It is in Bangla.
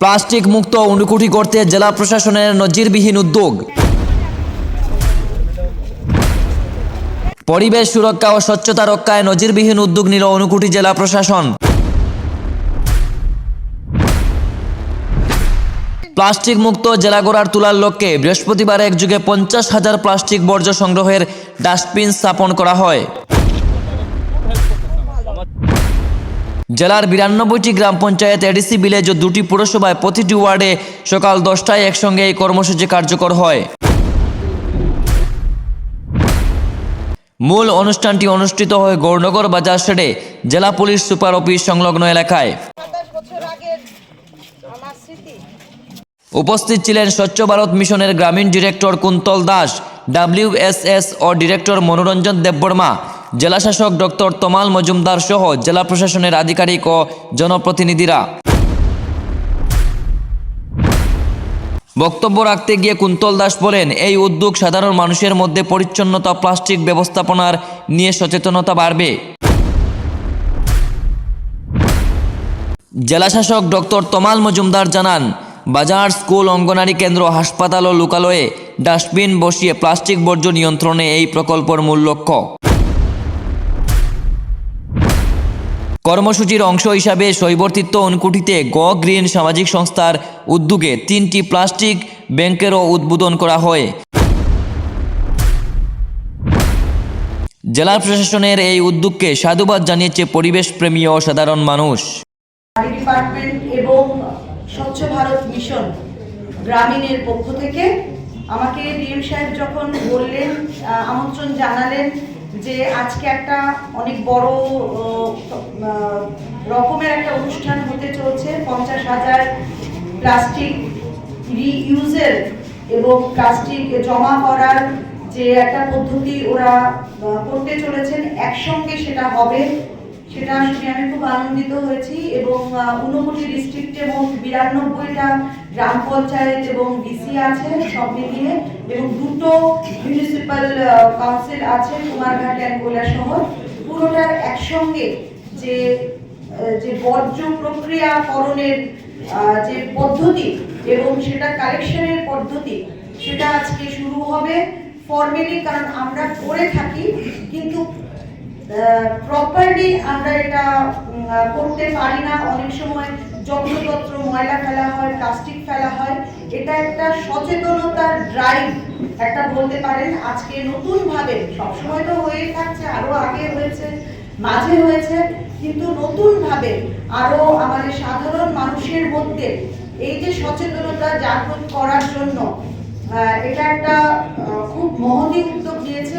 প্লাস্টিক মুক্ত উনুকুঠি করতে জেলা প্রশাসনের নজিরবিহীন উদ্যোগ। পরিবেশ সুরক্ষা ও স্বচ্ছতা রক্ষায় নজিরবিহীন উদ্যোগ নিল অনুকুটি জেলা প্রশাসন। প্লাস্টিক মুক্ত জেলা গড়ার তোলার লক্ষ্যে বৃহস্পতিবার একযুগে পঞ্চাশ হাজার প্লাস্টিক বর্জ্য সংগ্রহের ডাস্টবিন স্থাপন করা হয়। জেলার বিরানব্বইটি গ্রাম পঞ্চায়েত এডিসি ভিলেজ ও দুটি পুরসভায় প্রতিটি ওয়ার্ডে সকাল দশটায় একসঙ্গে এই কর্মসূচি কার্যকর হয়। মূল অনুষ্ঠানটি অনুষ্ঠিত হয় গৌরনগর বাজার শেডে জেলা পুলিশ সুপার অফিস সংলগ্ন এলাকায়। উপস্থিত ছিলেন স্বচ্ছ ভারত মিশনের গ্রামীণ director Kuntal Das W S S ও ডিরেক্টর মনোরঞ্জন দেববর্মা জেলাশাসক ডক্টর তমাল মজুমদার সহ জেলা প্রশাসনের আধিকারিক ও জনপ্রতিনিধিরা। বক্তব্য রাখতে গিয়ে কুন্তল দাস বলেন, এই উদ্যোগ সাধারণ মানুষের মধ্যে পরিচ্ছন্নতা, প্লাস্টিক ব্যবস্থাপনার নিয়ে সচেতনতা বাড়বে। জেলাশাসক ডক্টর তমাল মজুমদার জানান, বাজার, স্কুল, অঙ্গনারী কেন্দ্র, হাসপাতাল ও লোকালয়ে ডাস্টবিন বসিয়ে প্লাস্টিক বর্জ্য নিয়ন্ত্রণে এই প্রকল্পের মূল লক্ষ্য। কর্মসূচির অংশ হিসাবে শৈবর্তিত্ব অনুকুটিতে গ গ্রিন সামাজিক সংস্থার উদ্যোগে তিনটি প্লাস্টিক ব্যাংকেরও উদ্বোধন করা হয়। জেলা প্রশাসনের এই উদ্যোগকে সাধুবাদ জানিয়েছে পরিবেশ প্রেমী ও সাধারণ মানুষ। ডিপার্টমেন্ট এবং স্বচ্ছ ভারত মিশন গ্রামীণের পক্ষ থেকে আমাকে ডিএম সাহেব যখন বললেন আমন্ত্রণ জানালেন যে আজকে একটা অনেক বড় রকমের একটা অনুষ্ঠান হতে চলছে। পঞ্চাশ হাজার প্লাস্টিক রিইউজের এবং প্লাস্টিক জমা করার যে একটা পদ্ধতি ওরা করতে চলেছেন, একসঙ্গে সেটা হবে, সেটা শুনে আমি খুব আনন্দিত হয়েছি এবং ঊনকোটি ডিস্ট্রিক্টে মোট বিরানব্বইটা গ্রাম পঞ্চায়েত এবং ডিসি আছে সব মিলিয়ে এবং দুটো মিউনিসিপ্যাল কাউন্সিল আছে কুমারঘাট অ্যান্ড শহর। পুরোটার একসঙ্গে যে যে বর্জ্য প্রক্রিয়াকরণের যে পদ্ধতি এবং সেটা কালেকশনের পদ্ধতি, সেটা আজকে শুরু হবে ফর্মেলি কারণ আমরা করে থাকি, কিন্তু প্রপারলি আমরা এটা করতে পারি না। অনেক সময় যত্রতত্র ময়লা ফেলা হয় প্লাস্টিক ফেলা হয়। এটা একটা সচেতনতার ড্রাইভ একটা বলতে পারেন, আজকে নতুন ভাবে সবসময় তো হয়ে থাকছে, আরও আগে হয়েছে, মাঝে হয়েছে, কিন্তু নতুন ভাবে আরও আমাদের সাধারণ মানুষের মধ্যে এই যে সচেতনতা জাগ্রত করার জন্য এটা একটা খুব মহতি উদ্যোগ নিয়েছে।